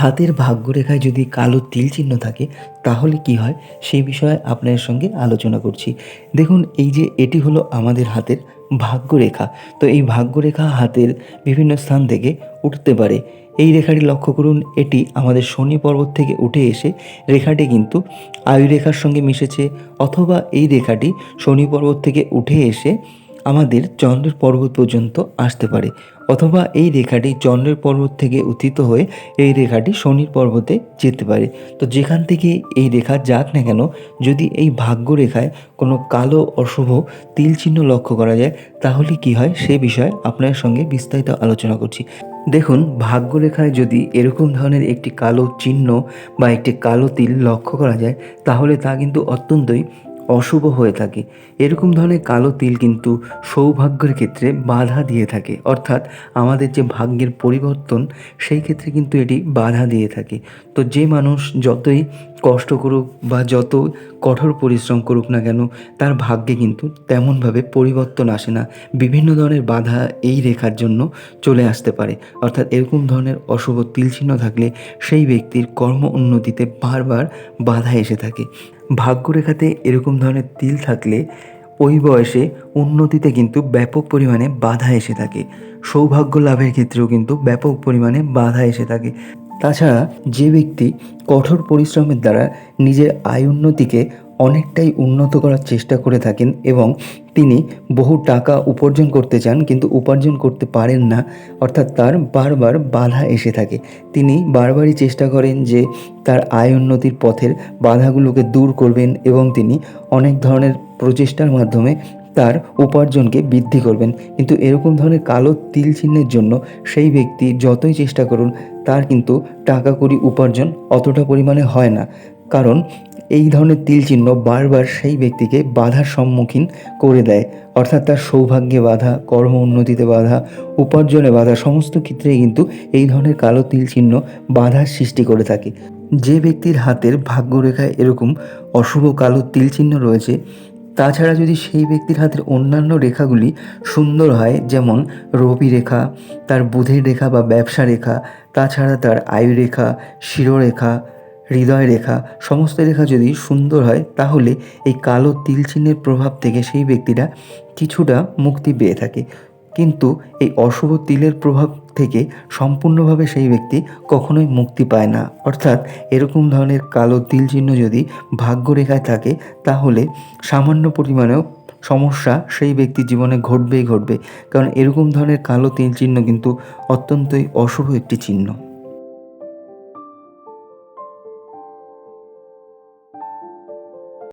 হাতের ভাগ্যরেখায় যদি কালো তিল চিহ্ন থাকে, তাহলে কি হয়? সেই বিষয়ে আপনাদের সঙ্গে আলোচনা করছি। দেখুন, এই যে এটি হলো আমাদের হাতের ভাগ্যরেখা। তো এই ভাগ্যরেখা হাতের বিভিন্ন স্থান থেকে উঠতে পারে। এই রেখাটি লক্ষ্য করুন, এটি আমাদের শনি পর্বত থেকে উঠে এসে রেখাটি কিন্তু আয়ু রেখার সঙ্গে মিশেছে, অথবা এই রেখাটি শনি পর্বত থেকে উঠে এসে আমাদের চন্দ্রের পর্বত পর্যন্ত আসতে পারে। অথবা এই রেখাটি চন্দ্রের পর্বত থেকে উত্থিত হয়ে এই রেখাটি শনির পর্বতে যেতে পারে। তো যেখান থেকে এই রেখা যাক না কেন, যদি এই ভাগ্য রেখায় কোনো কালো অশুভ তিল চিহ্ন লক্ষ্য করা যায়, তাহলে কি হয়? সে বিষয়ে আপনার সঙ্গে বিস্তারিত আলোচনা করছি। দেখুন ভাগ্যরেখায় যদি এরকম ধরনের একটি কালো চিহ্ন বা একটি কালো তিল লক্ষ্য করা যায়, তাহলে তা কিন্তু অত্যন্তই অশুভ হয়ে থাকে। এরকম ধরনের কালো তিল কিন্তু সৌভাগ্যের ক্ষেত্রে বাধা দিয়ে থাকে। অর্থাৎ আমাদের যে ভাগ্যের পরিবর্তন, সেই ক্ষেত্রে কিন্তু এটি বাধা দিয়ে থাকে। তো যে মানুষ যতই কষ্ট করুক বা যত কঠোর পরিশ্রম করুক না কেন, তার ভাগ্যে কিন্তু তেমনভাবে পরিবর্তন আসে না। বিভিন্ন ধরনের বাধা এই রেখার জন্য চলে আসতে পারে। অর্থাৎ এরকম ধরনের অশুভ তিল চিহ্ন থাকলে সেই ব্যক্তির কর্ম উন্নতিতে বারবার বাধা এসে থাকে। ভাগ্যরেখাতে এরকম ধরনের তিল থাকলে ওই বয়সে উন্নতিতে কিন্তু ব্যাপক পরিমাণে বাধা এসে থাকে। সৌভাগ্য লাভের ক্ষেত্রেও কিন্তু ব্যাপক পরিমাণে বাধা এসে থাকে। তাছাড়া যে ব্যক্তি কঠোর পরিশ্রমের দ্বারা নিজের আয় উন্নতিকে অনেকটাই উন্নত করার চেষ্টা করে থাকেন এবং তিনি বহু টাকা উপার্জন করতে চান কিন্তু উপার্জন করতে পারেন না। অর্থাৎ তার বারবার বাধা এসে থাকে। তিনি বারবারই চেষ্টা করেন যে তার আয় উন্নতির পথের বাধাগুলোকে দূর করবেন এবং তিনি অনেক ধরনের প্রচেষ্টার মাধ্যমে তার উপার্জনকে বৃদ্ধি করবেন। কিন্তু এরকম ধরনের কালো তিল চিহ্নের জন্য সেই ব্যক্তি যতই চেষ্টা করুন, তার কিন্তু টাকা কড়ি উপার্জন অতটা পরিমাণে হয় না। কারণ এই ধরনের তিল চিহ্ন বারবার সেই ব্যক্তিকে বাধার সম্মুখীন করে দেয়। অর্থাৎ তার সৌভাগ্যে বাধা, কর্ম উন্নতিতে বাধা, উপার্জনে বাধা, সমস্ত ক্ষেত্রে কিন্তু এই ধরনের কালো তিল চিহ্ন বাধার সৃষ্টি করে থাকে। যে ব্যক্তির হাতের ভাগ্যরেখায় এরকম অশুভ কালো তিল চিহ্ন রয়েছে, তাছাড়া যদি সেই ব্যক্তির হাতের অন্যান্য রেখাগুলি সুন্দর হয়, যেমন রবি রেখা, তার বুধের রেখা বা ব্যবসা রেখা, তাছাড়া তার আয়ু রেখা, শিরোরেখা হৃদয় রেখা, সমস্ত রেখা যদি সুন্দর হয়, তাহলে এই কালো তিল চিহ্নের প্রভাব থেকে সেই ব্যক্তিরা কিছুটা মুক্তি পেয়ে থাকে। কিন্তু এই অশুভ তিলের প্রভাব থেকে সম্পূর্ণভাবে সেই ব্যক্তি কখনোই মুক্তি পায় না। অর্থাৎ এরকম ধরনের কালো তিল চিহ্ন যদি ভাগ্যরেখায় থাকে, তাহলে সামান্য পরিমাণেও সমস্যা সেই ব্যক্তির জীবনে ঘটবেই ঘটবে। কারণ এরকম ধরনের কালো তিল চিহ্ন কিন্তু অত্যন্তই অশুভ একটি চিহ্ন।